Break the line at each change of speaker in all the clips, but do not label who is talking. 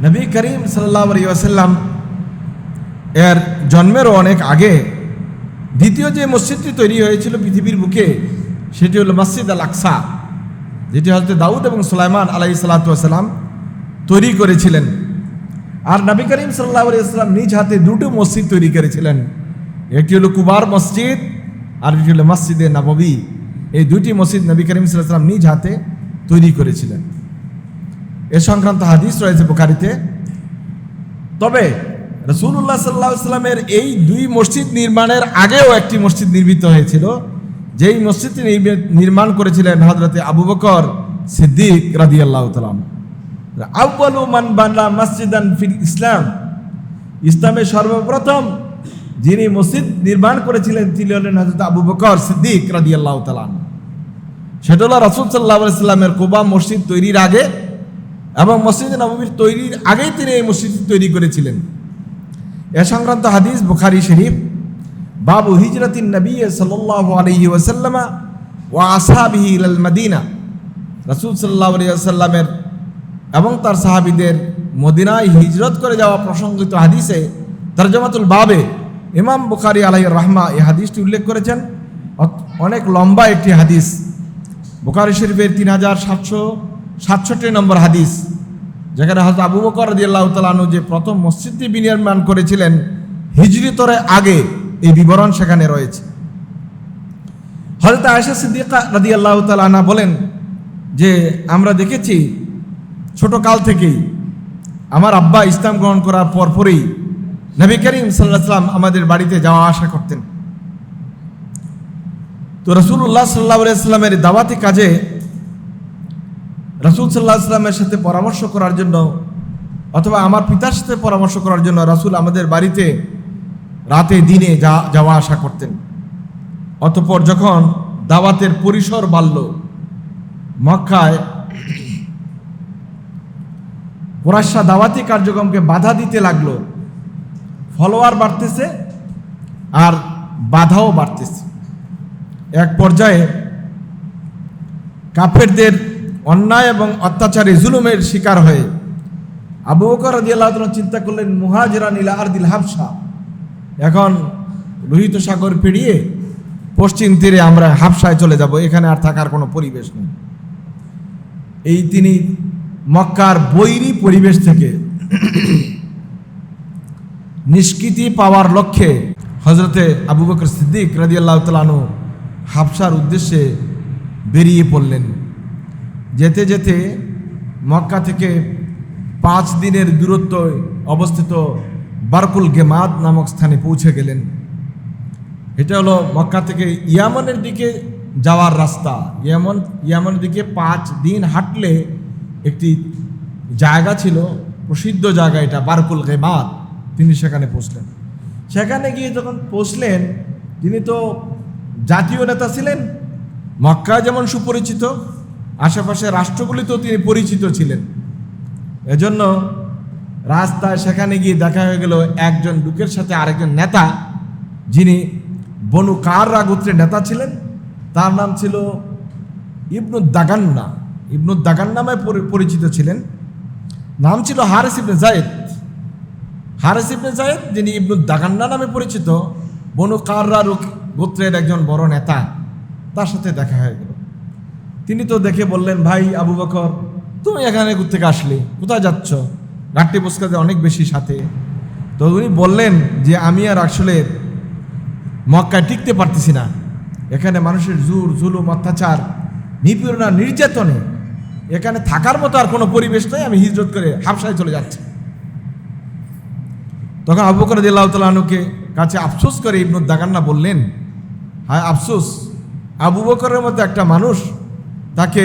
নবী করিম সাল্লাহ আসাল্লাম এর জন্মেরও অনেক আগে দ্বিতীয় যে মসজিদটি তৈরি হয়েছিল পৃথিবীর বুকে সেটি হলো মসজিদ আল আকসা যেটি হজরত দাউদ এবং সুলাইমান আলাই সাল্লাতাম তৈরি করেছিলেন আর নবী করিম সাল্লাহ আলিয়াল্লাম নিজ হাতে দুটো মসজিদ তৈরি করেছিলেন একটি হলো কুবার মসজিদ আর একটি হলো মসজিদে নববী এই দুটি মসজিদ নবী করিম সাল্লাহ সাল্লাম নিজ হাতে তৈরি করেছিলেন এ সংক্রান্ত হাদিস রয়েছে বুখারিতে। তবে রসুল্লাহ সাল্লাহ সাল্লামের এই দুই মসজিদ নির্মাণের আগেও একটি মসজিদ নির্মিত হয়েছিল। যেই মসজিদটি নির্মি- নির্মাণ করেছিলেন হজরতে আবু বকর সিদ্দিক রাদি আল্লাহ তালাম আউ্বালু মান বান্না মসজিদান ফিল ইসলাম। ইসলামের সর্বপ্রথম যিনি মসজিদ নির্মাণ করেছিলেন তিনি হলেন হজরত আবু বকর সিদ্দিক রাদি আল্লাহ তালাম সেটা হলো রসুল সাল্লাহ সাল্লামের কোবা মসজিদ তৈরির আগে এবং মসজিদ নবমীর তৈরির আগেই তিনি এই মসজিদ তৈরি করেছিলেন। এ সংক্রান্ত হাদিস বুখারি শরীফ, বাবু হিজরতিন নবী ওয়াসাল্লামা ও আসহাবিহি ইলাল মদিনা। রসুল সাল্লাহ এবং তার সাহাবিদের মদিনায় হিজরত করে যাওয়া প্রসঙ্গিত হাদিসে তর্জমাতুল বাবে ইমাম বুখারি আলাই রহমা এই হাদিসটি উল্লেখ করেছেন। অনেক লম্বা একটি হাদিস। বুখারি শরীফের তিন হাজার সাতশো সাতষট্টি নম্বর হাদিস, যেখানে হয়তো আবু বকর রাদিয়াল্লাহু তাআলা যে প্রথম মসজিদটি বিনির্মাণ করেছিলেন হিজরিতরে আগে এই বিবরণ সেখানে রয়েছে। হজরত আয়েশা সিদ্দিকা রাদিয়াল্লাহু তাআলা বলেন যে, আমরা দেখেছি ছোট কাল থেকেই আমার আব্বা ইসলাম গ্রহণ করার পরপরই নবী করিম সাল্লাহ সাল্লাম আমাদের বাড়িতে যাওয়া আসা করতেন। তো রসুল্লাহ সাল্লাহ সাল্লামের দাওয়াতি কাজে রসুল সাল্লাহ সাল্লামের সাথে পরামর্শ করার জন্য অথবা আমার পিতার সাথে পরামর্শ করার জন্য রাসূল আমাদের বাড়িতে রাতে দিনে যা, যাওয়া আসা করতেন। অতপর যখন দাওয়াতের পরিসর বাড়ল, মক্কায় কুরাইশা দাওয়াতি কার্যক্রমকে বাধা দিতে লাগল। ফলোয়ার বাড়তেছে আর বাধাও বাড়তেছে। এক পর্যায়ে কাফেরদের অন্যায় এবং অত্যাচারে জুলুমের শিকার হয়ে। আবু বকর রাদিয়াল্লাহু চিন্তা করলেন, মুহাজিরান ইলা আরদিল হাবশা। এখন লোহিত সাগর পেরিয়ে পশ্চিম তীরে আমরা হাবসায় চলে যাব, এখানে আর থাকার কোনো পরিবেশ নেই। এই তিনি মক্কার বৈরী পরিবেশ থেকে নিষ্কৃতি পাওয়ার লক্ষ্যে হজরতে আবু বকর সিদ্দিক রাদিয়াল্লাহ তালানু হাবসার উদ্দেশ্যে বেরিয়ে পড়লেন। যেতে যেতে মক্কা থেকে পাঁচ দিনের দূরত্ব অবস্থিত বারকুল গেমাদ নামক স্থানে পৌঁছে গেলেন। এটা হলো মক্কা থেকে ইয়ামনের দিকে যাওয়ার রাস্তা। ইয়ামন, ইয়ামনের দিকে পাঁচ দিন হাঁটলে একটি জায়গা ছিল, প্রসিদ্ধ জায়গা এটা, বারকুল গেমাদ তিনি সেখানে পৌঁছলেন। সেখানে গিয়ে যখন পৌঁছলেন, তিনি তো জাতীয় নেতা ছিলেন। মক্কা যেমন সুপরিচিত আশেপাশে রাষ্ট্রগুলিতেও তিনি পরিচিত ছিলেন। এজন্য রাস্তায় সেখানে গিয়ে দেখা হয়ে গেল একজন লোকের সাথে আরেকজন নেতা, যিনি বনু কাররা গোত্রের নেতা ছিলেন। তার নাম ছিল ইবনুদ দাগান্না। ইবনুদ দাগান নামে পরি- পরিচিত ছিলেন। নাম ছিল হারেস ইবনে জায়েদ। হারেস ইবনে জায়েদ, যিনি ইবনুদ দাগান্না নামে পরিচিত, বনু কাররা গোত্রের একজন বড় নেতা, তার সাথে দেখা হয়ে গেল। তিনি তো দেখে বললেন, ভাই আবু বকর, তুমি এখানে থেকে আসলে? কোথায় যাচ্ছ? ঘাটটি পুস্কাতে অনেক বেশি সাথে। তো উনি বললেন যে, আমি আর আসলে মক্কায় টিকতে পারতেছি না। এখানে মানুষের জোর, জুলুম, অত্যাচার, নিপীড়না, নির্যাতনে। এখানে থাকার মতো আর কোনো পরিবেশ নেই, আমি হিজরত করে হাফসায় চলে যাচ্ছি। তখন আবু বকর দিল্লাহ তালুকে কাছে আফসোস করে ইবনুদ দাগান্না বললেন, হায় আফসোস, আবু বকরের মতো একটা মানুষ তাকে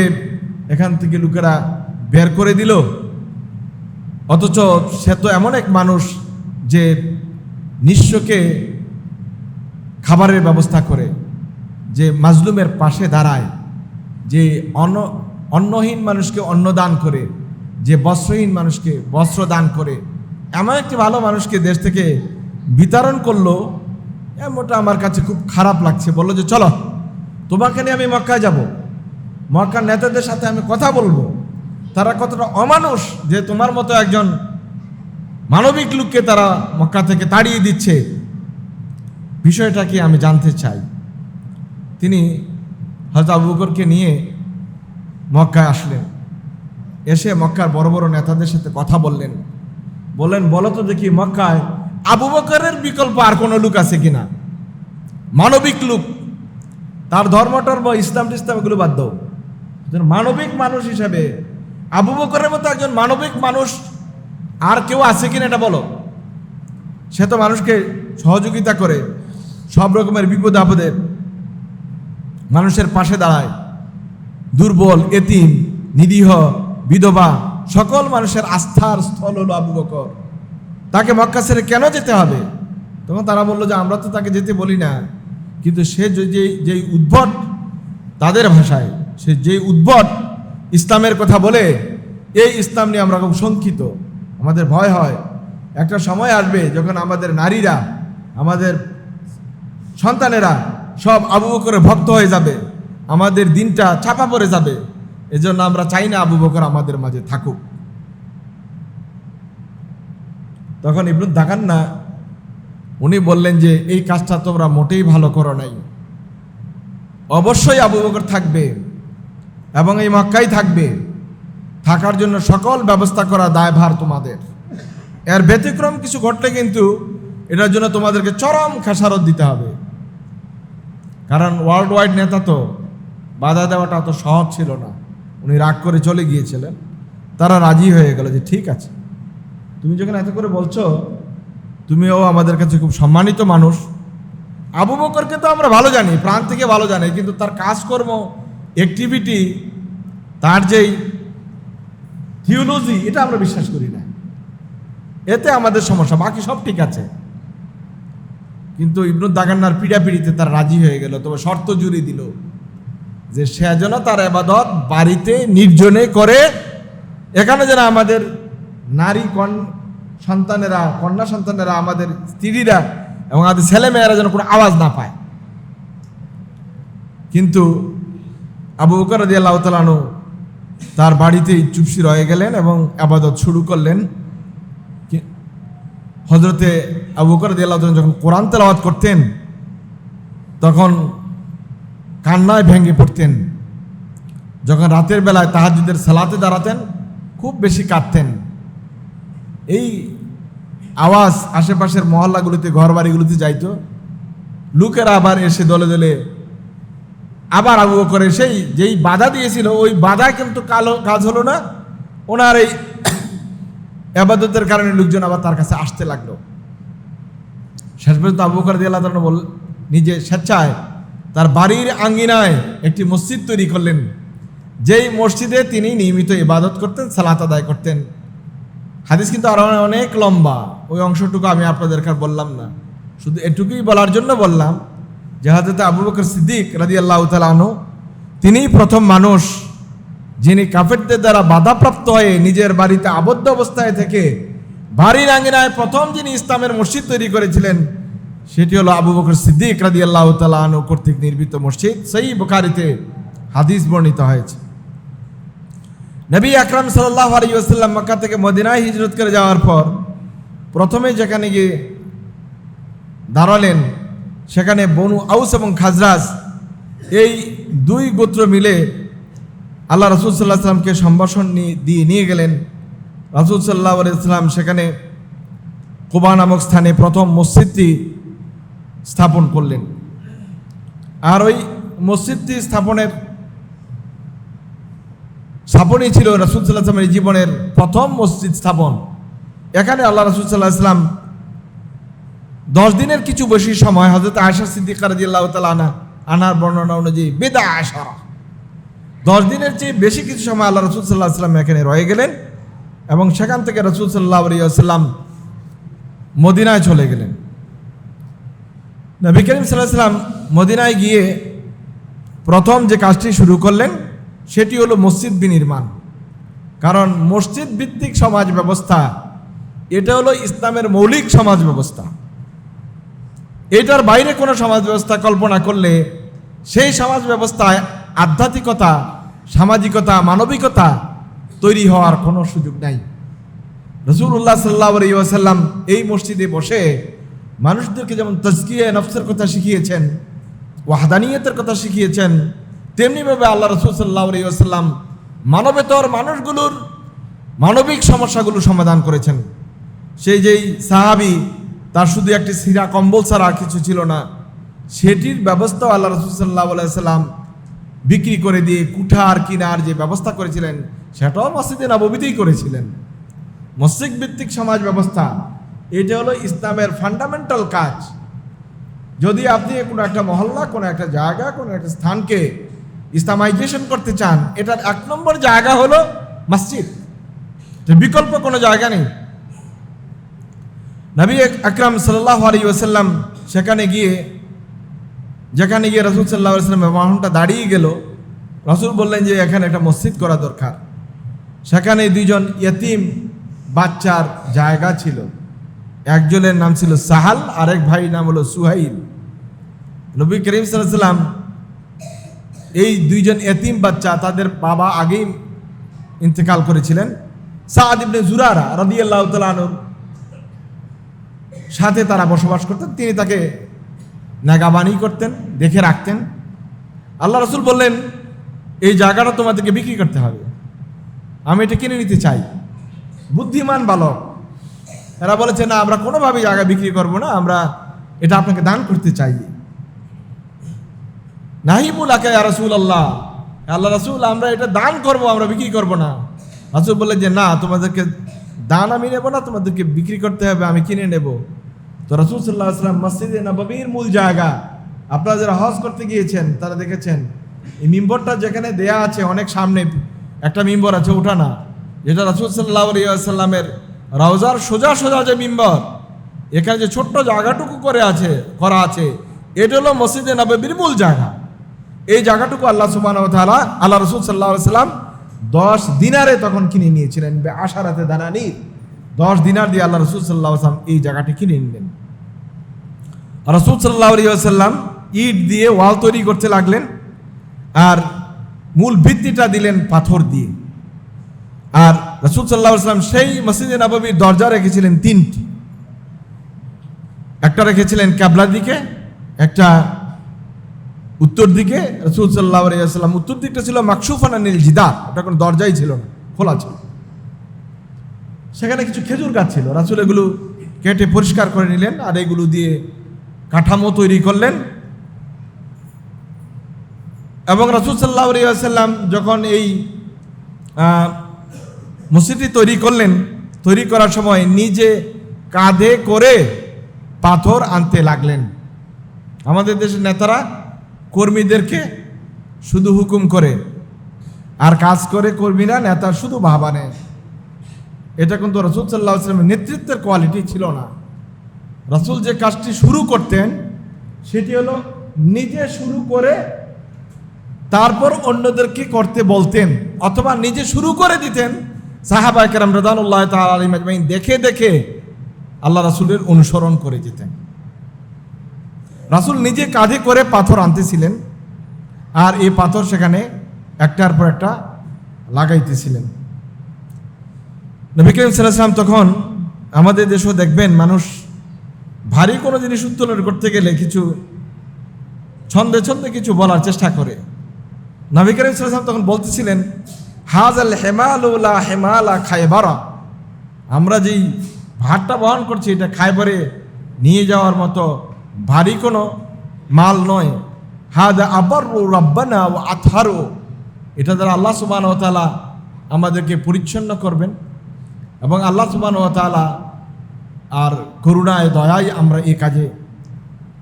এখান থেকে লোকেরা বের করে দিল। অথচ সে তো এমন এক মানুষ যে নিঃস্বকে খাবারের ব্যবস্থা করে, যে মাজলুমের পাশে দাঁড়ায়, যে অন্ন, অন্নহীন মানুষকে অন্ন দান করে, যে বস্ত্রহীন মানুষকে বস্ত্র দান করে। এমন একটি ভালো মানুষকে দেশ থেকে বিতরণ করল, এমনটা আমার কাছে খুব খারাপ লাগছে। বলল যে, চলো, তোমাকে নিয়ে আমি মক্কায় যাব। মক্কার নেতাদের সাথে আমি কথা বলব। তারা কতটা অমানুষ যে তোমার মতো একজন মানবিক লোককে তারা মক্কা থেকে তাড়িয়ে দিচ্ছে। বিষয়টা কি আমি জানতে চাই। তিনি হয়তো আবু বকরকে নিয়ে মক্কায় আসলেন। এসে মক্কার বড় বড় নেতাদের সাথে কথা বললেন। বললেন, বলো তো দেখি মক্কায় আবু বকরের বিকল্প আর কোনো লোক আছে কিনা? মানবিক লোক। তার ধর্ম টর্ম ইসলাম টিসলাম এগুলো বাদ দাও। একজন মানবিক মানুষ হিসাবে, আবু বকরের মতো একজন মানবিক মানুষ আর কেউ আছে কিনা এটা বলো। সে তো মানুষকে সহযোগিতা করে, সব রকমের বিপদ আপদে মানুষের পাশে দাঁড়ায়। দুর্বল, এতিম, নিরীহ, বিধবা, সকল মানুষের আস্থার স্থল হলো আবু বকর। তাকে মক্কা ছেড়ে কেন যেতে হবে? তখন তারা বলল যে, আমরা তো তাকে যেতে বলি না। কিন্তু সে যে যেই উদ্ভট তাদের ভাষায় সে যেই উদ্ভট ইসলামের কথা বলে, এই ইসলাম নিয়ে আমরা খুব শঙ্কিত। আমাদের ভয় হয়। একটা সময় আসবে যখন আমাদের নারীরা, আমাদের সন্তানেরা সব আবু বকরের ভক্ত হয়ে যাবে। আমাদের দিনটা চাপা পড়ে যাবে। এজন্য আমরা চাই না আবু বকর আমাদের মাঝে থাকুক। তখন ইবনুল দাগান না উনি বললেন যে, এই কাজটা তোমরা মোটেই ভালো করো নাই। অবশ্যই আবু বকর থাকবে। এবং এই মক্কাই থাকবে। থাকার জন্য সকল ব্যবস্থা করা দায়ভার তোমাদের। এর ব্যতিক্রম কিছু ঘটলে কিন্তু এটার জন্য তোমাদেরকে চরম খেসারত দিতে হবে। কারণ ওয়ার্ল্ড ওয়াইড নেতা তো বাধা দেওয়াটা অত সহজ ছিল না। উনি রাগ করে চলে গিয়েছিলেন। তারা রাজি হয়ে গেল যে ঠিক আছে। তুমি যখন এত করে বলছো, তুমিও আমাদের কাছে খুব সম্মানিত মানুষ। আবু বকরকে তো আমরা ভালো জানি প্রাণ থেকে ভালো জানি, কিন্তু তার কাজকর্ম অ্যাক্টিভিটি তার যেই থিওলজি এটা আমরা বিশ্বাস করি না। এতে আমাদের সমস্যা, বাকি সব ঠিক আছে। কিন্তু ইবনুল দাগান্নার পিড়াপিড়িতে তার রাজি হয়ে গেল, তবে শর্ত জুড়ে দিল যে সে যেন তার এবাদত বাড়িতে নির্জনে করে। এখানে যেন আমাদের নারী কন, সন্তানেরা, কন্যা সন্তানেরা, আমাদের স্ত্রীরা এবং আমাদের ছেলেমেয়েরা যেন কোনো আওয়াজ না পায়। কিন্তু আবু বকর রাজি আল্লাহ তালানু তার বাড়িতেই চুপসি রয়ে গেলেন এবং আবাদত শুরু করলেন। হজরতে আবু বকর রাজি আল্লাহ যখন কোরআন তেলাওয়াত করতেন, তখন কান্নায় ভেঙে পড়তেন। যখন রাতের বেলায় তাহাজুদের সালাতে দাঁড়াতেন, খুব বেশি কাঁদতেন। এই আওয়াজ আশেপাশের মহল্লাগুলিতে ঘর বাড়িগুলিতে যাইতো। লোকেরা আবার এসে দলে দলে আবার আবু করে সেই যেই বাধা দিয়েছিল, ওই বাধা কিন্তু কালো কাজ হলো না। ওনার এই আবাদতের কারণে লোকজন আবার তার কাছে আসতে লাগল। শেষ পর্যন্ত আবু বকর দিয়ে আল্লাহ বল নিজে স্বেচ্ছায় তার বাড়ির আঙ্গিনায় একটি মসজিদ তৈরি করলেন। যেই মসজিদে তিনি নিয়মিত ইবাদত করতেন, সালাত আদায় করতেন। হাদিস কিন্তু আরও অনেক লম্বা। ওই অংশটুকু আমি আপনাদেরকে আর বললাম না। শুধু এটুকুই বলার জন্য বললাম যে আবু বকর সিদ্দিক রাজি আল্লাহ তালু তিনিই প্রথম মানুষ যিনি কাফেরদের দ্বারা বাধাপ্রাপ্ত হয়ে নিজের বাড়িতে আবদ্ধ অবস্থায় থেকে বাড়ির আঙ্গিনায় প্রথম যিনি ইসলামের মসজিদ তৈরি করেছিলেন, সেটি হলো আবু বকর সিদ্দিক রাজি আল্লাহ তালু কর্তৃক নির্মিত মসজিদ। সেই বুখারিতে হাদিস বর্ণিত হয়েছে। নবী আকরাম সাল্লাহ আলী মক্কা থেকে মদিনায় হিজরত করে যাওয়ার পর প্রথমে যেখানে গিয়ে দাঁড়ালেন সেখানে বনু আউস এবং খাজরাজ, এই দুই গোত্র মিলে আল্লাহ রসুল সাল্লাহ সাল্লামকে সম্ভাষণ দিয়ে নিয়ে গেলেন। রসুল সাল্লাহ আলাইসাল্লাম সেখানে কোবা নামক স্থানে প্রথম মসজিদটি স্থাপন করলেন। আর ওই মসজিদটি স্থাপনের স্থাপনই ছিল রসুল সাল্লাহ জীবনের প্রথম মসজিদ স্থাপন। এখানে আল্লাহ রসুল সাল্লাহ দশ দিনের কিছু বেশি সময় হজরত আয়সা সিদ্দিকার তালা আনার বর্ণনা অনুযায়ী বেদা আশা দশ দিনের চেয়ে বেশি কিছু সময় আল্লাহ রসুল সাল্লাহ আসলাম এখানে রয়ে গেলেন এবং সেখান থেকে রসুল সাল্লাহ আলিয়াল্লাম মদিনায় চলে গেলেন। নবী করিম সাল্লাহ সাল্লাম মদিনায় গিয়ে প্রথম যে কাজটি শুরু করলেন, সেটি হলো মসজিদ বিনির্মাণ। কারণ মসজিদ ভিত্তিক সমাজ ব্যবস্থা, এটা হলো ইসলামের মৌলিক সমাজ ব্যবস্থা। এটার বাইরে কোনো সমাজ ব্যবস্থা কল্পনা করলে সেই সমাজ ব্যবস্থায় আধ্যাত্মিকতা, সামাজিকতা, মানবিকতা তৈরি হওয়ার কোনো সুযোগ নাই। রসুল্লাহ সাল্লাহ এই মসজিদে বসে মানুষদেরকে যেমন তজকিয়ে নফসের কথা শিখিয়েছেন, ওয়াহাদানিয়তের কথা শিখিয়েছেন তেমনিভাবে আল্লাহ রসুল সাল্লাহ ওসাল্লাম মানবেতর মানুষগুলোর মানবিক সমস্যাগুলো সমাধান করেছেন। সেই যেই সাহাবি তার শুধু একটি সিরা কম্বল ছাড়া আর কিছু ছিল না। সেটির ব্যবস্থাও আল্লাহ রসুল সাল্লাহ সাল্লাম বিক্রি করে দিয়ে কুঠার কিনার যে ব্যবস্থা করেছিলেন, সেটাও মসজিদে নবমীতেই করেছিলেন। মসজিদ ভিত্তিক সমাজ ব্যবস্থা, এটা হলো ইসলামের ফান্ডামেন্টাল কাজ। যদি আপনি কোনো একটা মহল্লা, কোনো একটা জায়গা, কোনো একটা স্থানকে ইসলামাইজেশন করতে চান, এটার এক নম্বর জায়গা হলো মসজিদ। বিকল্প কোনো জায়গা নেই। নবী আকরাম সাল্লাহ আলী ওসাল্লাম সেখানে গিয়ে, যেখানে গিয়ে রসুল সাল্লাহ আসলামের বাহনটা দাঁড়িয়ে গেল, রসুল বললেন যে এখানে একটা মসজিদ করা দরকার। সেখানে দুইজন ইয়তিম বাচ্চার জায়গা ছিল। একজনের নাম ছিল সাহাল, আরেক ভাই নাম হলো সুহাইল। নবী করিম সাল্লাম এই দুইজন এতিম বাচ্চা তাদের বাবা আগেই ইন্তেকাল করেছিলেন। সাদ ইবনে জুরারা রাদিয়াল্লাহ তালানুর সাথে তারা বসবাস করতেন, তিনি তাকে নাগাবানি করতেন, দেখে রাখতেন। আল্লাহ রসুল বললেন, এই জায়গাটা তোমাদেরকে বিক্রি করতে হবে। আমি এটা কিনে নিতে চাই। বুদ্ধিমান বালক। এরা বলেছে, না, আমরা কোনোভাবেই জায়গা বিক্রি করব না, আমরা এটা আপনাকে দান করতে চাই। নাহিমুল আকে রসুল আল্লাহ আল্লাহ রসুল, আমরা এটা দান করব, আমরা বিক্রি করব না। রসুল বললেন যে, না, তোমাদেরকে দান আমি নেব না, তোমাদেরকে বিক্রি করতে হবে, আমি কিনে নেব। তো রসুল সাল্লাহ আসলাম মসজিদে নববীর মূল জায়গা, আপনারা যারা হজ করতে গিয়েছেন, তারা দেখেছেন, এই মিম্বরটা যেখানে দেয়া আছে অনেক সামনে, একটা মিম্বর আছে ওঠা না। যেটা রসুল সাল্লাহ সাল্লামের রাউজার সোজা সোজা যে মিম্বর, এখানে যে ছোট্ট জায়গাটুকু করে আছে, করা আছে, এটা হলো মসজিদে নববীর মূল জায়গা। এই জায়গাটুকু আল্লাহ সুবান আল্লাহ রসুল সাল্লাহ সাল্লাম দশ দিনারে তখন কিনে নিয়েছিলেন আশারাতে দানানি দশ দিনার দিয়ে আল্লাহ রসুল সাল্লাহ সাল্লাম এই জায়গাটি কিনে নিলেন। রসুল সাল্লাহ সাল্লাম ইট দিয়ে ওয়াল তৈরি করতে লাগলেন আর মূল ভিত্তিটা দিলেন পাথর দিয়ে। আর রসুল সাল্লাহ সাল্লাম সেই মসজিদে নববীর দরজা রেখেছিলেন তিনটি। একটা রেখেছিলেন ক্যাবলার দিকে, একটা উত্তর দিকে। রসুল সাল্লাহ সাল্লাম উত্তর দিকটা ছিল মাকসুফানা নীল জিদা ওটা কোনো দরজাই ছিল না, খোলা ছিল। সেখানে কিছু খেজুর গাছ ছিল। রাসুল এগুলো কেটে পরিষ্কার করে নিলেন আর এগুলো দিয়ে কাঠামো তৈরি করলেন। এবং রাসুল সাল্লাহ সাল্লাম যখন এই মসজিদটি তৈরি করলেন, তৈরি করার সময় নিজে কাঁধে করে পাথর আনতে লাগলেন। আমাদের দেশের নেতারা কর্মীদেরকে শুধু হুকুম করে, আর কাজ করে কর্মীরা, নেতা শুধু ভাবা নেয়। এটা কিন্তু রসুল সাল্লাহ আসলামের নেতৃত্বের কোয়ালিটি ছিল না। রসুল যে কাজটি শুরু করতেন, সেটি হলো নিজে শুরু করে তারপর অন্যদেরকে করতে বলতেন অথবা নিজে শুরু করে দিতেন। সাহাবা কেরাম রদানুল্লাহ তালিম দেখে দেখে আল্লাহ রাসুলের অনুসরণ করে যেতেন। রাসুল নিজে কাঁধে করে পাথর আনতেছিলেন আর এই পাথর সেখানে একটার পর একটা লাগাইতেছিলেন। নবী করিম সাল্লাম তখন আমাদের দেশেও দেখবেন মানুষ ভারী কোনো জিনিস উত্তোলন করতে গেলে কিছু ছন্দে ছন্দে কিছু বলার চেষ্টা করে। নবী করিম সাল্লাম তখন বলতেছিলেন হাজ আল হেমালুলা হেমালা খাইবারা। আমরা যেই ভাতটা বহন করছি, এটা খাইবারে নিয়ে যাওয়ার মতো ভারী কোনো মাল নয়। হাদ আবার রব্বানা ও আথারো এটা দ্বারা আল্লাহ সুবান ও তালা আমাদেরকে পরিচ্ছন্ন করবেন। এবং আল্লাহ সুবান তালা আর করুণায়, দয়ায় আমরা এই কাজে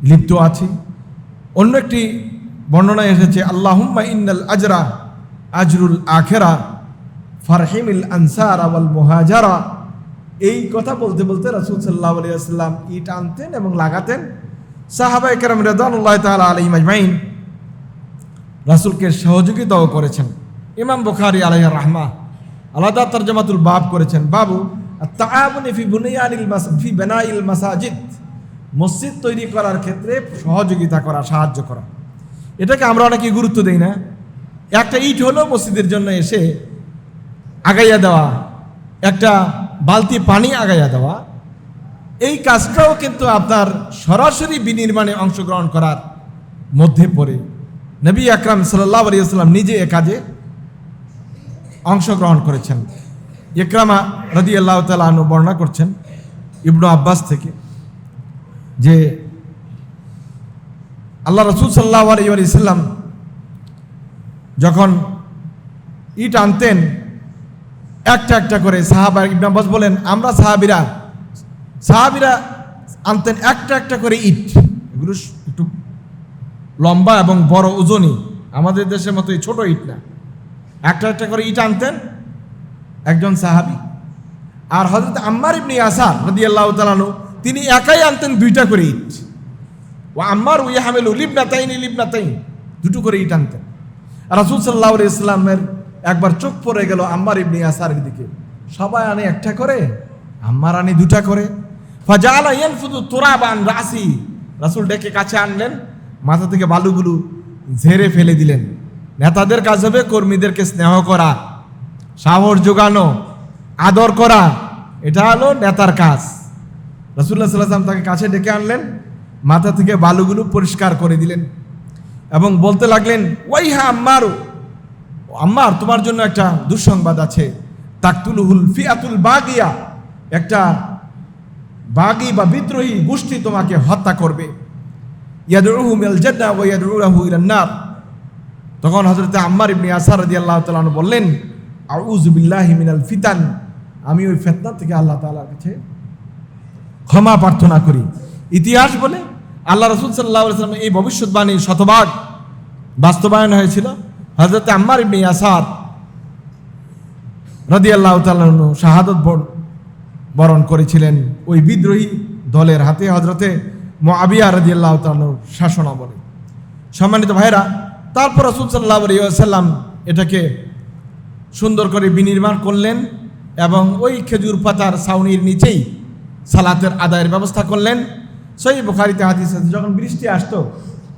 লিপ্ত আছি। অন্য একটি বর্ণনায় এসেছে, আল্লাহুম্মা ইন্নাল আজরা আজরুল আখেরা ফারহিমিল আনসার আওয়াল মোহাজারা। এই কথা বলতে বলতে রাসূল সাল্লাহ আলাইহি ওয়াসাল্লাম ইট আনতেন এবং লাগাতেন। সাহাবায়ে কেরাম রাদিয়াল্লাহু তাআলা আলাইহিম আজমাইন রাসূলকে সহযোগিতাও করেছেন। ইমাম বুখারি আলাইহি রাহমা আলাদা তরজমাতুল বাব করেছেন। বাবু ফি মাসাজিদ। মসজিদ তৈরি করার ক্ষেত্রে সহযোগিতা করা, সাহায্য করা। এটাকে আমরা অনেকে গুরুত্ব দিই না। একটা ইট হলো মসজিদের জন্য এসে আগাইয়া দেওয়া, একটা বালতি পানি আগাইয়া দেওয়া। এই কাজটাও কিন্তু আপনার সরাসরি বিনির্মাণে অংশগ্রহণ করার মধ্যে পড়ে। নবী আকরাম সাল্লাহ আলিয়াল্লাম নিজে এ কাজে অংশগ্রহণ করেছেন। ইকরামা রদি আল্লাহ তালু বর্ণনা করছেন ইবনু আব্বাস থেকে যে আল্লাহ রসুল সাল্লাহ আলী সাল্লাম যখন ইট আনতেন, একটা একটা করে সাহাবা ইবনু আব্বাস বলেন, আমরা সাহাবিরা সাহাবিরা আনতেন একটা একটা করে ইট। এগুলো একটু লম্বা এবং বড় ওজনই। আমাদের দেশের মতো ছোট ইট না। একটা একটা করে ইট আনতেন একজন সাহাবি। আর হজরত আম্মার ইবনি আসার রদি আল্লাহ তালানু তিনি একাই আনতেন দুইটা করে ইট। ও আম্মার উই হামেল লিবনা তাইন লিবনা তাইন দুটো করে ইট আনতেন। রাসুল সাল্লাহ ইসলামের একবার চোখ পড়ে গেল আম্মার ইবনি আসারের দিকে। সবাই আনে একটা করে, আম্মার আনে দুটা করে। ফাজালা ইয়ানফুদু তুরাবান রাসি, রাসূল ডেকে কাছে আনলেন, মাথা থেকে বালুগুলো ঝেড়ে ফেলে দিলেন। নেতাদের কাজ হবে, কর্মীদেরকে স্নেহ করা, সাহস যোগানো আদর করা। এটা হলো নেতার কাজ। রসুল্লাহ সাল্লাম তাকে কাছে ডেকে আনলেন, মাথা থেকে বালুগুলো পরিষ্কার করে দিলেন এবং বলতে লাগলেন ওই হ্যাঁ আম্মার আম্মার, তোমার জন্য একটা দুঃসংবাদ আছে। তাকতুল হুল ফিয়াতুল বাগিয়া, একটা বাগি বা বিদ্রোহী গোষ্ঠী তোমাকে হত্যা করবে। ইয়াদুহু মিনাল জান্নাহ ওয়া ইয়াদউহু ইলান নার। তখন হযরত আম্মার ইবনে ইয়াসার রাদিয়াল্লাহু তাআলা আনহু বললেন, আউযু মিনাল ফিতান। আমি ওই ফিতনা থেকে আল্লাহ তালার কাছে ক্ষমা প্রার্থনা করি। ইতিহাস বলে আল্লাহ রসুল সাল্লাহ সাল্লাম এই ভবিষ্যৎবাণী শতভাগ বাস্তবায়ন হয়েছিল হজরত আম্মার ইবনে ইয়াসার রাদি আল্লাহ তালু শাহাদত বরণ করেছিলেন ওই বিদ্রোহী দলের হাতে হজরতে মোয়াবিয়া রাদি আল্লাহ তালুর শাসনামলে। সম্মানিত ভাইরা তারপর রসুল সাল্লাহ এটাকে সুন্দর করে বিনির্মাণ করলেন এবং ওই খেজুর পাতার ছাউনির নিচেই সালাতের আদায়ের ব্যবস্থা করলেন। সেই বুখারিতে হাদিস আছে, যখন বৃষ্টি আসতো,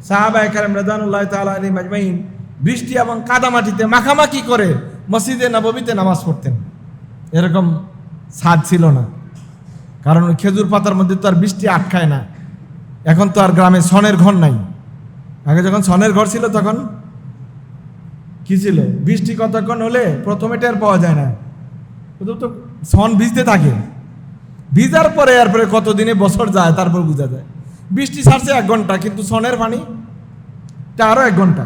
সাহাবা একারাম রাজানুল্লাহ আলী মাজমাইন বৃষ্টি এবং কাদামাটিতে মাখামাখি করে মসজিদে নববীতে নামাজ পড়তেন। এরকম ছাদ ছিল না। কারণ খেজুর পাতার মধ্যে তো আর বৃষ্টি আটকায় না। এখন তো আর গ্রামে সনের ঘর নাই। আগে যখন সনের ঘর ছিল তখন কি ছিল? বৃষ্টি কতক্ষণ হলে প্রথমে টের পাওয়া যায় না। তো সন ভিজতে থাকে। ভিজার পরে এরপরে কতদিনে বছর যায় তারপর বোঝা যায়। বৃষ্টি ছাড়ছে এক ঘণ্টা, কিন্তু সনের পানি তা আরও এক ঘণ্টা।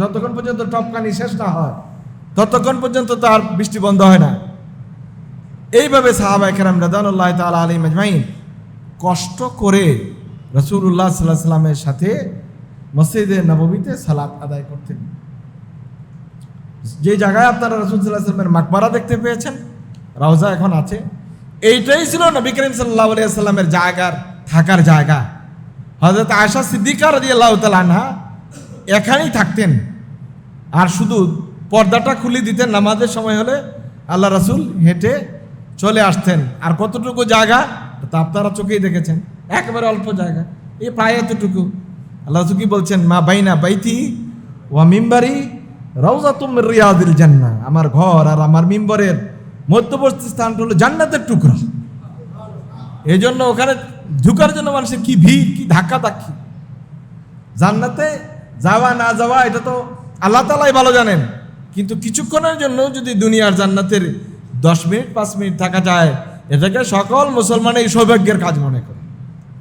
যতক্ষণ পর্যন্ত টপকানি শেষ না হয়, ততক্ষণ পর্যন্ত তো আর বৃষ্টি বন্ধ হয় না। এইভাবে সাহাবা একরাম রাদানুল্লাহ তালা আলী মাজমাইন কষ্ট করে রসুল্লাহ সাল্লাহ সাল্লামের সাথে মসজিদে নবমীতে সালাত আদায় করতেন। যে জায়গায় আপনারা রসুল সাল্লাহ সাল্লামের মাকবারা দেখতে পেয়েছেন রাউজা এখন আছে। এইটাই ছিল নবী করিম সাল্লাহ সাল্লামের জায়গার, থাকার জায়গা। হজরত আয়সা সিদ্দিকা রাজি আল্লাহ তালানহা এখানেই থাকতেন। আর শুধু পর্দাটা খুলে দিতেন নামাজের সময় হলে আল্লাহ রাসুল হেঁটে চলে আসতেন। আর কতটুকু জায়গা, তা আপনারা চোখেই দেখেছেন। একেবারে অল্প জায়গা। এই প্রায় এতটুকু। আল্লাহ কি বলছেন, মা বাইনা বাইতি ওয়া মিম্বারি রওজা তুম রিয়াদিল জান্না আমার ঘর আর আমার মিম্বরের মধ্যবর্তী স্থানটা হলো জান্নাতের টুকরা। এই জন্য ওখানে ঢুকার জন্য মানুষের কি ভিড়, কি ধাক্কা ধাক্কি জান্নাতে যাওয়া, না যাওয়া, এটা তো আল্লাহ তালাই ভালো জানেন। কিন্তু কিছুক্ষণের জন্য যদি দুনিয়ার জান্নাতের দশ মিনিট, পাঁচ মিনিট থাকা যায়, এটাকে সকল মুসলমানের সৌভাগ্যের কাজ মনে করে।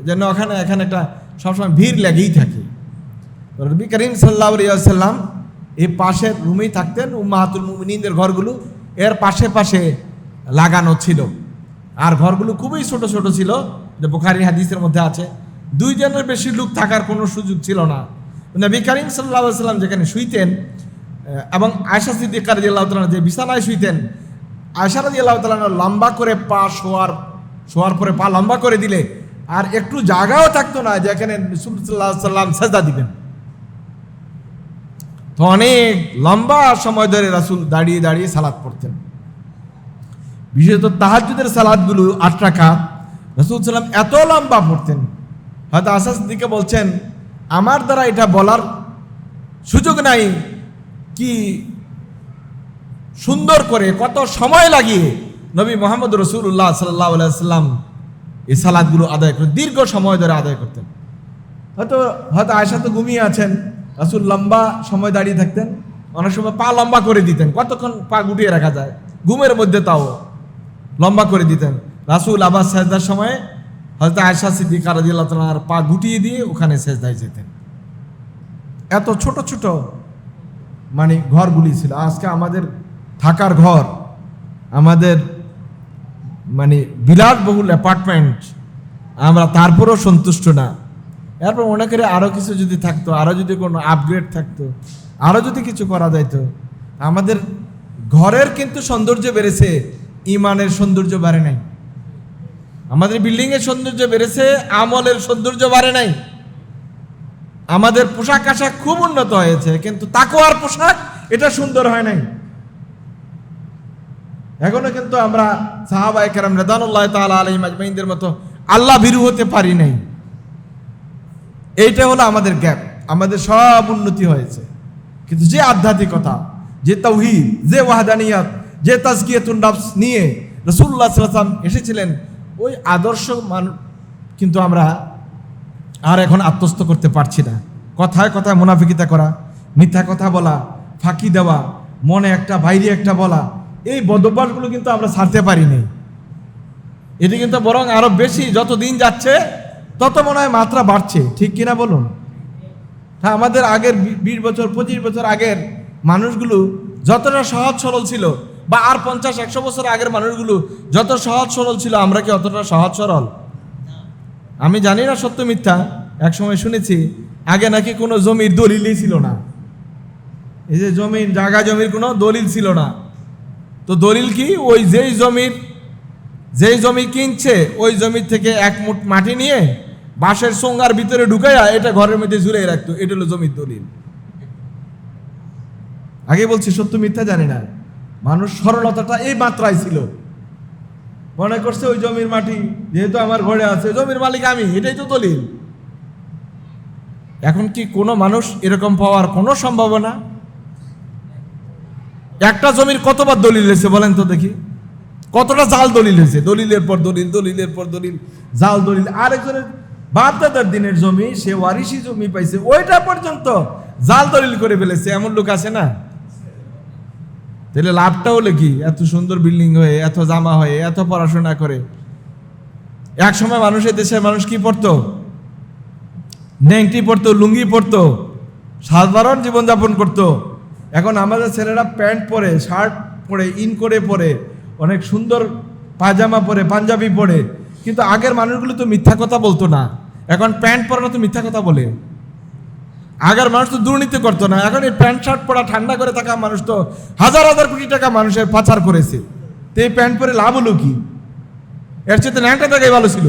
যেন ওখানে, এখানে একটা সবসময় ভিড় লেগেই থাকে। রবি করিম সাল্লাহ সাল্লাম এই পাশের রুমেই থাকতেন, উম্মাহাতুল মুমিনিনদের ঘরগুলো এর পাশে পাশে লাগানো ছিল। আর ঘরগুলো খুবই ছোট ছোট ছিল, যে বুখারি হাদিসের মধ্যে আছে। দুইজনের বেশি লোক থাকার কোনো সুযোগ ছিল না। নবী করিম সাল্লাহ সাল্লাম যেখানে শুইতেন এবং আয়সা সিদ্দিক রাজি আল্লাহ তালা যে বিছানায় শুইতেন আয়সা রাজি আল্লাহ তালা লম্বা করে পা শোয়ার শোয়ার পরে পা লম্বা করে দিলে আর একটু জায়গাও থাকতো না, যেখানে রসুল সাল্লাহ সাল্লাম সাজদা দিবেন তো অনেক লম্বা সময় ধরে রাসুল দাঁড়িয়ে দাঁড়িয়ে সালাদ পড়তেন। বিশেষত তাহাজুদের সালাদগুলো আট রাখা রসুল সাল্লাম এত লম্বা পড়তেন। হয়তো আসাস দিকে বলছেন, আমার দ্বারা এটা বলার সুযোগ নাই, কি সুন্দর করে কত সময় লাগিয়ে নবী মোহাম্মদ রসুল্লাহ সাল্লাহ সাল্লাম এই সালাদগুলো আদায় করতেন দীর্ঘ সময় ধরে আদায় করতেন। হয়তো হয়তো আয়সা তো ঘুমিয়ে আছেন, রাসুল লম্বা সময় দাঁড়িয়ে থাকতেন, অনেক সময় পা লম্বা করে দিতেন, কতক্ষণ পা গুটিয়ে রাখা যায়? ঘুমের মধ্যে তাও লম্বা করে দিতেন। রাসুল আবার সেজদার সময় হয়তো আয়সা সিদ্দিক রাদিয়াল্লাহু তাআলার পা গুটিয়ে দিয়ে ওখানে সেজদায় যেতেন। এত ছোট ছোট মানে ঘরগুলি ছিল। আজকে আমাদের থাকার ঘর, আমাদের মানে বিলাসবহুল অ্যাপার্টমেন্ট আমরা তারপরেও সন্তুষ্ট না। এরপর মনে করে আরও কিছু যদি থাকতো আরও যদি কোনো আপগ্রেড থাকতো আরও যদি কিছু করা যাইতো, আমাদের ঘরের কিন্তু সৌন্দর্য বেড়েছে, ইমানের সৌন্দর্য বাড়ে নাই। আমাদের বিল্ডিংয়ের সৌন্দর্য বেড়েছে, আমলের সৌন্দর্য বাড়ে নাই। আমাদের পোশাক আশাক খুব উন্নত হয়েছে, কিন্তু তাকোয়ার পোশাক এটা সুন্দর হয় নাই। এখনও কিন্তু আমরা সাহাবা একরাম রেদানুল্লাহ তাআলা আলাইহিম আজমাইনদের মতো আল্লাহ ভীরু হতে পারি নাই। এইটা হলো আমাদের গ্যাপ। আমাদের সব উন্নতি হয়েছে। কিন্তু যে আধ্যাত্মিকতা, যে তৌহিদ যে ওয়াহাদানিয়াত, যে তাজকিয়াতুন নাফস নিয়ে রসুল্লাহ সাল্লাম এসেছিলেন, ওই আদর্শ মান কিন্তু আমরা আর এখন আত্মস্থ করতে পারছি না। কথায় কথায় মুনাফিকিতা করা, মিথ্যা কথা বলা, ফাঁকি দেওয়া, মনে একটা, বাইরে একটা বলা এই বদভ্যাসগুলো কিন্তু আমরা ছাড়তে পারিনি। এটি কিন্তু বরং আরও বেশি যত দিন যাচ্ছে, তত মনে হয় মাত্রা বাড়ছে। ঠিক কিনা বলুন? হ্যাঁ আমাদের আগের বিশ বছর, পঁচিশ বছর আগের মানুষগুলো যতটা সহজ সরল ছিল, বা আর পঞ্চাশ, একশো বছর আগের মানুষগুলো যত সহজ সরল ছিল, আমরা কি অতটা সহজ সরল? আমি জানি না সত্য মিথ্যা এক সময় শুনেছি, আগে নাকি কোনো জমির দলিলই ছিল না। এই যে জমির, জায়গা জমির কোনো দলিল ছিল না। তো দলিল কি? ওই যেই জমির যেই জমি কিনছে, ওই জমি থেকে এক মুঠ মাটি নিয়ে বাঁশের সোঙ্গার ভিতরে ঢুকাইয়া এটা ঘরের মধ্যে ঝুলিয়ে রাখতো। এটা হলো জমির দলিল। আগে বলছি, সত্য মিথ্যা জানি না। মানুষ সরলতাটা এই মাত্রায় ছিল। মনে করছে ওই জমির মাটি যেহেতু আমার ঘরে আছে, জমির মালিক আমি, এটাই তো দলিল। এখন কি কোনো মানুষ এরকম পাওয়ার কোনো সম্ভাবনা? একটা জমির কতবার দলিল হয়েছে বলেন তো দেখি। কতটা জাল দলিল হয়েছে? দলিলের পর দলিল, দলিলের পর দলিল, জাল দলিল। আরেকজনের বাপ দাদার দিনের জমি, সে ওয়ারিশি জমি পাইছে, ওইটা পর্যন্ত জাল দলিল করে ফেলেছে। এমন লোক আছে না? তাহলে লাভটা হলো কি? এত সুন্দর বিল্ডিং হয়ে, এত জামা হয়ে, এত পড়াশোনা করে। এক সময় মানুষের দেশের মানুষ কি পড়তো? ন্যাংটি পড়তো, লুঙ্গি পড়তো সাধারণ জীবনযাপন করতো। এখন আমাদের ছেলেরা প্যান্ট পরে, শার্ট পরে, ইন করে পরে, অনেক সুন্দর পায়জামা পরে, পাঞ্জাবি পরে। কিন্তু আগের মানুষগুলো তো মিথ্যা কথা বলতো না। এখন প্যান্ট পরানো তো মিথ্যা কথা বলে। আগের মানুষ তো দুর্নীতি করতো না। এখন এই প্যান্ট, শার্ট পরা, ঠান্ডা করে থাকা মানুষ তো হাজার হাজার কোটি টাকা মানুষের পাচার করেছে। তো এই প্যান্ট পরে লাভ হলো কি? এর চেয়ে ন্যাংটা টাকাই ভালো ছিল।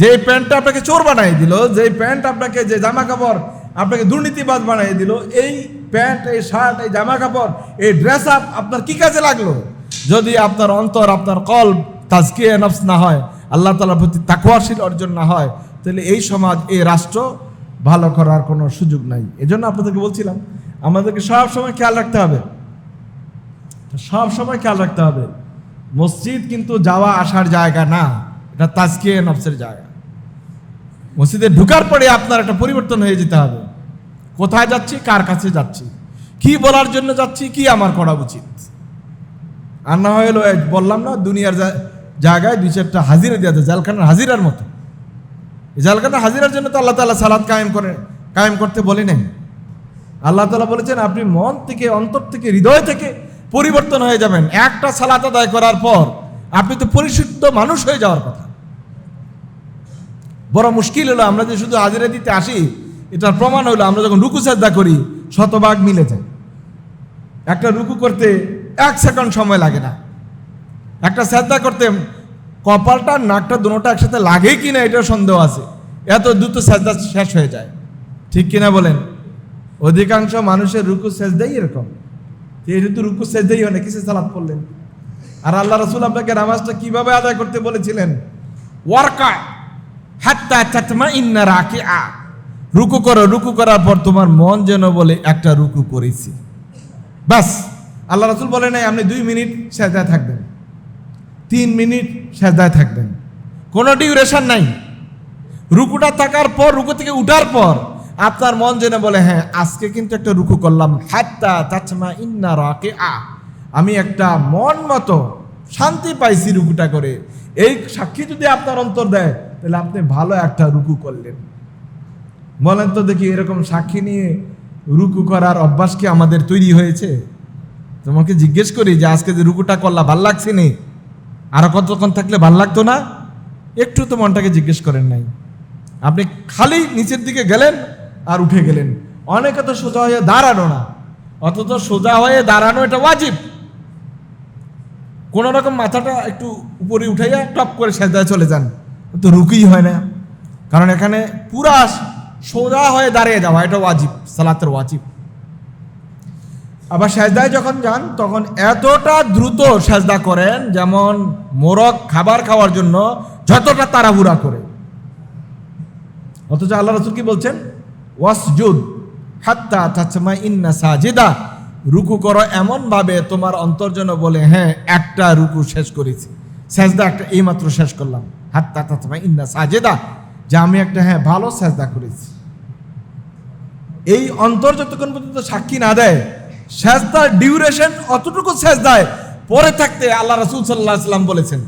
যে প্যান্টটা আপনাকে চোর বানাই দিল, যে প্যান্ট আপনাকে, যে জামা কাপড় আপনাকে দুর্নীতিবাদ বানাই দিল, এই প্যান্ট, এই শার্ট, এই জামা কাপড়, এই ড্রেস আপ আপনার কি কাজে লাগল? যদি আপনার অন্তর, আপনার কল তাজকিয়ে নফস না হয়, আল্লাহ তালার প্রতি তাকুয়াশীল অর্জন না হয়, তাহলে এই সমাজ, এই রাষ্ট্র ভালো করার কোনো সুযোগ নাই। এজন্য আপনাদেরকে বলছিলাম, আমাদেরকে সব সময় খেয়াল রাখতে হবে। সব সময় খেয়াল রাখতে হবে। মসজিদ কিন্তু যাওয়া আসার জায়গা না, এটা তাজকিয়ে নফসের জায়গা। মসজিদে ঢুকার পরে আপনার একটা পরিবর্তন হয়ে যেতে হবে। কোথায় যাচ্ছি? কার কাছে যাচ্ছি? কি বলার জন্য যাচ্ছি? কি আমার করা উচিত? আর না হলো বললাম না, দুনিয়ার জায়গায় দুই চারটা হাজিরা দেওয়া জালখানার হাজিরার মতো। জালখানার হাজিরার জন্য তো আল্লাহ তালা সালাদ কায়েম করে, কায়েম করতে বলি নাই। আল্লাহ তালা বলেছেন, আপনি মন থেকে, অন্তর থেকে, হৃদয় থেকে পরিবর্তন হয়ে যাবেন। একটা সালাত আদায় করার পর আপনি তো পরিশুদ্ধ মানুষ হয়ে যাওয়ার কথা। বড় মুশকিল হলো, আমরা যে শুধু হাজিরা দিতে আসি এটার প্রমাণ হলো আমরা যখন রুকু শ্রদ্ধা করি, শতভাগ মিলে যায়। একটা রুকু করতে এক সেকেন্ড সময় লাগে না। একটা শ্রদ্ধা করতে কপালটা, নাকটা দুটোটা একসাথে লাগে কি না এটার সন্দেহ আছে। এত দ্রুত শ্রদ্ধা শেষ হয়ে যায়। ঠিক কিনা বলেন? অধিকাংশ মানুষের রুকু সেজদাই এরকম। তো এই রুকু সেজদাই হয় না, কিসে সালাদ পড়লেন? আর আল্লাহ রসুল আপনাকে নামাজটা কীভাবে আদায় করতে বলেছিলেন? ওয়ার্কা হাত্তা চাতমা ইন্না রাখি আ রুকু করো, রুকু করার পর তোমার মন যেন বলে, একটা রুকু করেছি। বাস আল্লাহ রসুল বলে নাই, আপনি দুই মিনিট সেজায় থাকবেন। তিন মিনিট সেজদায় থাকবেন। কোনো ডিউরেশন নাই। রুকুটা থাকার পর, রুকু থেকে উঠার পর, আপনার মন জেনে বলে হ্যাঁ আজকে কিন্তু একটা রুকু করলাম। হাত্তা তাছমা ইন্না রাকে আ আমি একটা মন মতো শান্তি পাইছি রুকুটা করে। এই সাক্ষী যদি আপনার অন্তর দেয়, তাহলে আপনি ভালো একটা রুকু করলেন। বলেন তো দেখি এরকম সাক্ষী নিয়ে রুকু করার অভ্যাস কি আমাদের তৈরি হয়েছে? তোমাকে জিজ্ঞেস করি যে আজকে যে রুকুটা করলা, ভালো লাগছে নি? আরও কতক্ষণ থাকলে ভালো লাগতো না? একটু তো মনটাকে জিজ্ঞেস করেন নাই। আপনি খালি নিচের দিকে গেলেন আর উঠে গেলেন। অনেকে তো সোজা হয়ে দাঁড়ানো না। অথচ সোজা হয়ে দাঁড়ানো এটা ওয়াজিব। কোন রকম মাথাটা একটু উপরে উঠাইয়া টপ করে সেজায় চলে যান। তো রুকুই হয় না। কারণ এখানে পুরা সোজা হয়ে দাঁড়িয়ে যাওয়া এটা ওয়াজিব, সালাতের ওয়াজিব। আবার সেজদায় যখন যান, তখন এতটা দ্রুত সেজদা করেন, যেমন মোরগ খাবার খাওয়ার জন্য যতটা তাড়াহুড়া করে। অথচ আল্লাহ রসুল কি বলছেন? ওয়াসজুদ হাত্তা তাছমা ইন্না সাজিদা। রুকু করো এমন ভাবে তোমার অন্তর যেন বলে হ্যাঁ একটা রুকু শেষ করেছি। সেজদা একটা, এইমাত্র শেষ করলাম। হাত্তা তাছমা ইন্না সাজেদা। যে আমি একটা হ্যাঁ ভালো সেজদা করেছি। এই অন্তর যতক্ষণ পর্যন্ত সাক্ষী না দেয়, সেজদার ডিউরেশন অতটুকু সেজদায় পরে থাকতে আল্লাহ রসুল সাল্লাহ সাল্লাম বলেছেন,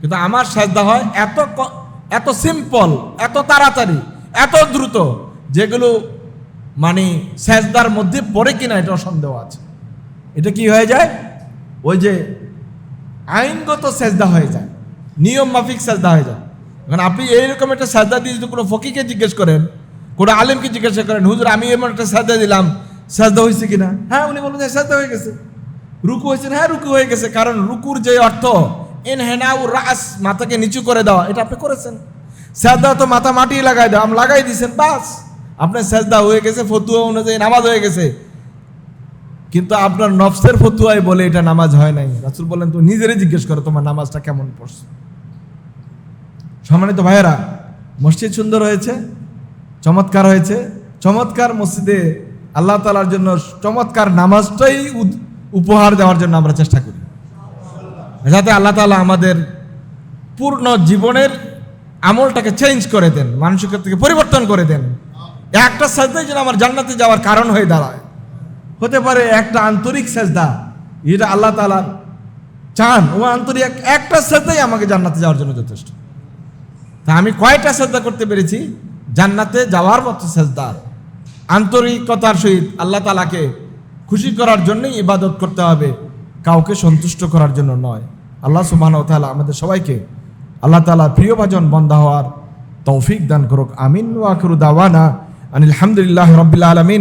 কিন্তু আমার সেজদা হয় এত এত সিম্পল এত তাড়াতাড়ি, এত দ্রুত, যেগুলো মানে সেজদার মধ্যে পড়ে কিনা এটা সন্দেহ আছে। এটা কি হয়ে যায়? ওই যে আইনগত সেজদা হয়ে যায়, নিয়ম মাফিক সেজদা হয়ে যায়। এখন আপনি এইরকম একটা সেজদা দিয়ে যদি কোনো ফকিকে জিজ্ঞেস করেন কোনো আলেমকে জিজ্ঞাসা করেন, হুজুর, আমি এমন একটা সেজদা দিলাম, সেজদা হয়েছে কিনা? হ্যাঁ উনি বলবেন যে সেজদা হয়ে গেছে। রুকু হয়েছে হ্যাঁ রুকু হয়ে গেছে, কারণ রুকুর যে অর্থ এন হেনাউ রাস, মাথাকে নিচু করে দেওয়া, এটা আপনি করেছেন। সেজদা তো মাথা মাটি লাগাই দেওয়া আপনি লাগাই দিয়েছেন বাস। আপনার সেজদা হয়ে গেছে, ফতুয়া অনুযায়ী নামাজ হয়ে গেছে। কিন্তু আপনার নফসের ফতুয়ায় বলে এটা নামাজ হয় নাই। রাসুল বলেন তো নিজেরই জিজ্ঞেস করো, তোমার নামাজটা কেমন পড়ছে? সম্মানিত ভাইয়েরা, মসজিদ সুন্দর হয়েছে চমৎকার হয়েছে। চমৎকার মসজিদে আল্লাহ তালার জন্য চমৎকার নামাজটাই উপহার দেওয়ার জন্য আমরা চেষ্টা করি। যাতে আল্লাহ তালা আমাদের পূর্ণ জীবনের আমলটাকে চেঞ্জ করে দেন মানসিকতা থেকে পরিবর্তন করে দেন। একটা সাজদাই যেন আমার জান্নাতে যাওয়ার কারণ হয়ে দাঁড়ায়। হতে পারে একটা আন্তরিক সেজদা এটা আল্লাহ তালার চান। ও আন্তরিক একটা সেজদাই আমাকে জান্নাতে যাওয়ার জন্য যথেষ্ট। তা আমি কয়টা সেজদা করতে পেরেছি? জান্নাতে যাওয়ার মতো সেজদা। আন্তরিকতার সহিত আল্লাহ তালাকে খুশি করার জন্যই ইবাদত করতে হবে, কাউকে সন্তুষ্ট করার জন্য নয়। আল্লাহ সুবহান তাআলা আমাদের সবাইকে আল্লাহ তালা প্রিয়ভাজন বন্ধা হওয়ার তৌফিক দান করুক। আমিন ওয়াকরু দাওয়ানা আনিল হামদুলিল্লাহ আলমিন।